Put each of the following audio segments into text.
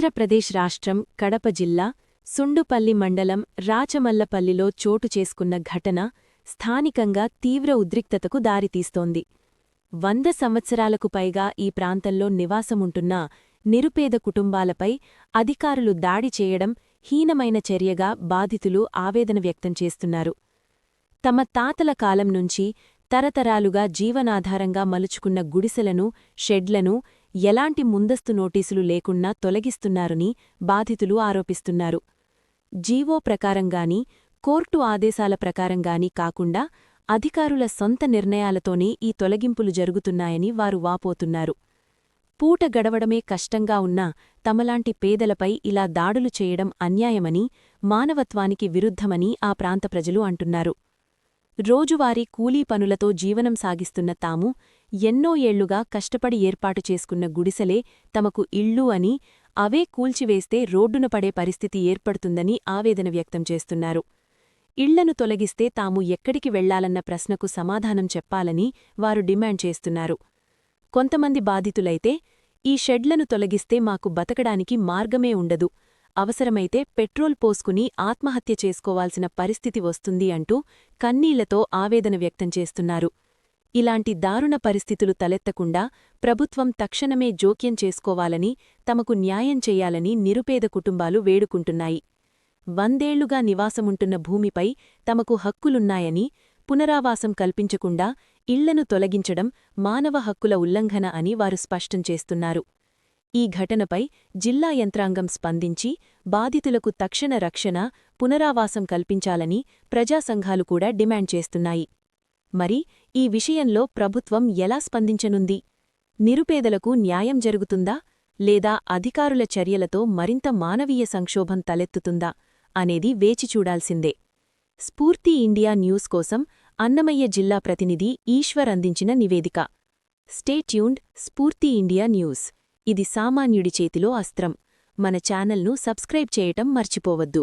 ఆంధ్రప్రదేశ్ రాష్ట్రం కడప జిల్లా సుండుపల్లి మండలం రాచమల్లపల్లిలో చోటు చేసుకున్న ఘటన స్థానికంగా తీవ్ర ఉద్రిక్తతకు దారితీస్తోంది. వంద సంవత్సరాలకు పైగా ఈ ప్రాంతంలో నివాసముంటున్న నిరుపేద కుటుంబాలపై అధికారులు దాడి చేయడం హీనమైన చర్యగా బాధితులు ఆవేదన వ్యక్తం చేస్తున్నారు. తమ తాతల కాలం నుంచి తరతరాలుగా జీవనాధారంగా మలుచుకున్న గుడిసెలను షెడ్లను ఎలాంటి ముందస్తు నోటీసులు లేకున్నా తొలగిస్తున్నారని బాధితులు ఆరోపిస్తున్నారు. జీవో ప్రకారంగాని కోర్టు ఆదేశాల ప్రకారంగాని కాకుండా అధికారుల సొంత నిర్ణయాలతోనే ఈ తొలగింపులు జరుగుతున్నాయని వారు వాపోతున్నారు. పూట గడవడమే కష్టంగా ఉన్నా తమలాంటి పేదలపై ఇలా దాడులు చేయడం అన్యాయమని మానవత్వానికి విరుద్ధమని ఆ ప్రాంత ప్రజలు అంటున్నారు. రోజువారీ కూలీ పనులతో జీవనం సాగిస్తున్న తాము ఎన్నో ఏళ్ళుగా కష్టపడి ఏర్పాటు చేసుకున్న గుడిసెలే తమకు ఇళ్ళు అని అవే కూల్చివేస్తే రోడ్డున పడే పరిస్థితి ఏర్పడుతుందని ఆవేదన వ్యక్తం చేస్తున్నారు. ఇళ్ళను తొలగిస్తే తాము ఎక్కడికి వెళ్ళాలన్న ప్రశ్నకు సమాధానం చెప్పాలని వారు డిమాండ్ చేస్తున్నారు. కొంతమంది బాధితులైతే ఈ షెడ్లను తొలగిస్తే మాకు బతకడానికి మార్గమే ఉండదు. అవసరమైతే పెట్రోల్ పోసుకుని ఆత్మహత్య చేసుకోవాల్సిన పరిస్థితి వస్తుంది అంటూ కన్నీళ్ళతో ఆవేదన వ్యక్తం చేస్తున్నారు. ఇలాంటి దారుణ పరిస్థితులు తలెత్తకుండా ప్రభుత్వం తక్షణమే జోక్యం చేసుకోవాలని తమకు న్యాయం చేయాలని నిరుపేద కుటుంబాలు వేడుకుంటున్నాయి. వందేళ్ళుగా నివాసముంటున్న భూమిపై తమకు హక్కులున్నాయని పునరావాసం కల్పించకుండా ఇళ్ళను తొలగించడం మానవ హక్కుల ఉల్లంఘన అని వారు స్పష్టం చేస్తున్నారు. ఈ ఘటనపై జిల్లా యంత్రాంగం స్పందించి బాధితులకు తక్షణ రక్షణ పునరావాసం కల్పించాలని ప్రజాసంఘాలు కూడా డిమాండ్ చేస్తున్నాయి. మరి ఈ విషయంలో ప్రభుత్వం ఎలా స్పందించనుంది? నిరుపేదలకు న్యాయం జరుగుతుందా? లేదా అధికారుల చర్యలతో మరింత మానవీయ సంక్షోభం తలెత్తుతుందా? అనేది వేచి చూడాల్సిందే. స్ఫూర్తి ఇండియా న్యూస్ కోసం అన్నమయ్య జిల్లా ప్రతినిధి ఈశ్వర్ అందించిన నివేదిక. స్టేట్యూన్డ్ స్ఫూర్తి ఇండియా న్యూస్. ఇది సామాన్యుడి చేతిలో అస్త్రం. మన ఛానల్ను సబ్స్క్రైబ్ చేయటం మర్చిపోవద్దు.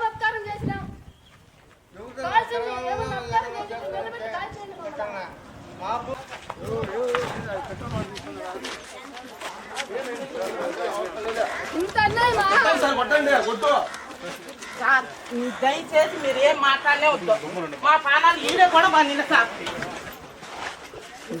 ఉపకారం చేసినాం కాల్చింది ఏమన్నా ఉపకారం చేసి నిలబెట్టి కాల్చేయండి మమ్మల్ని. ఇంత అన్యాయమా సార్ మీ దయచేసి మీరు ఏం మాట్లాడలే వద్దు మా ప్రాణాలు ఈడే కూడా బండిన సార్ ఏం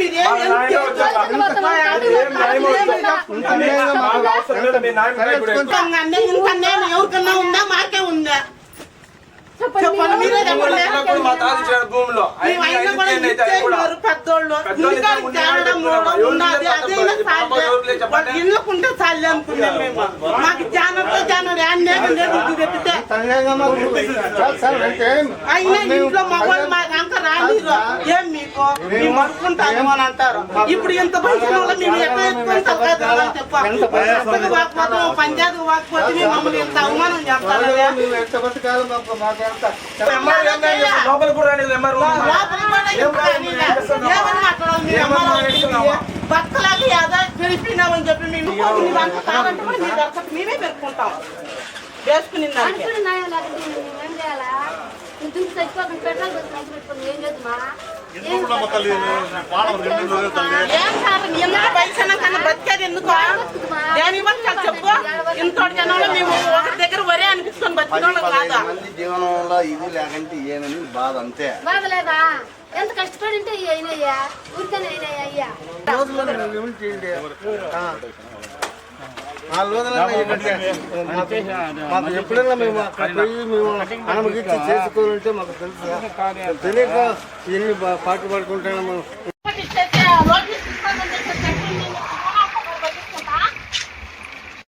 మీరు? మా ఏం మాకు ఎవరికన్నా ఉందా? మాకే ఉందా? చెప్పండి. మీరే చెప్పండి. పెద్దోళ్ళు. వాళ్ళు ఇళ్ళకుంటే చాలే అనుకున్నాం మేము. మాకు జానతో జానం పెట్టితే అయినా ఇంట్లో మగవాళ్ళు మాకు అంత రానిరు ఏం మేము మరుకుంటాము అని అంటారు. ఇప్పుడు ఇంత వల్ల మేము ఎట్లా ఎత్తుకొని తగ్గదు చెప్పాలి వాకపోతే పంచాయతీ వాకపోతే మేము మమ్మల్ని ఇంత అవమానం చేస్తారు లోపల కూడా? భర్తలాగా ఏదో గెలిపినామని చెప్పి మేము కావాలంటే కూడా మీ భర్తకు మేమే పెట్టుకుంటాం వేసుకుని పెట్రోల్ పెట్టుకుని ఏం చేద్దామా ఎందుకు వయసు కన్నా బతికేది ఎందుకు? దేని బతకాలి చెప్పు. ఇంతటి జనంలో మేము ఒక దగ్గర వరే అనిపించుకొని బతికినోళ్ళం కాదా? మంది జీవనంలో ఇది లేకంటే ఏమని బాధ అంతే. బాధలేదా? ఎంత కష్టపడి ఉంటే అయినయ్యా ఊరికనే అయినాయ్యా అయ్యా? నాలుగు మాకు ఎప్పుడైనా మేము పోయి మేము అనుమతి చేసుకోవాలంటే మాకు తెలుసు. తెలియక ఎన్ని పాటు పడుకుంటాము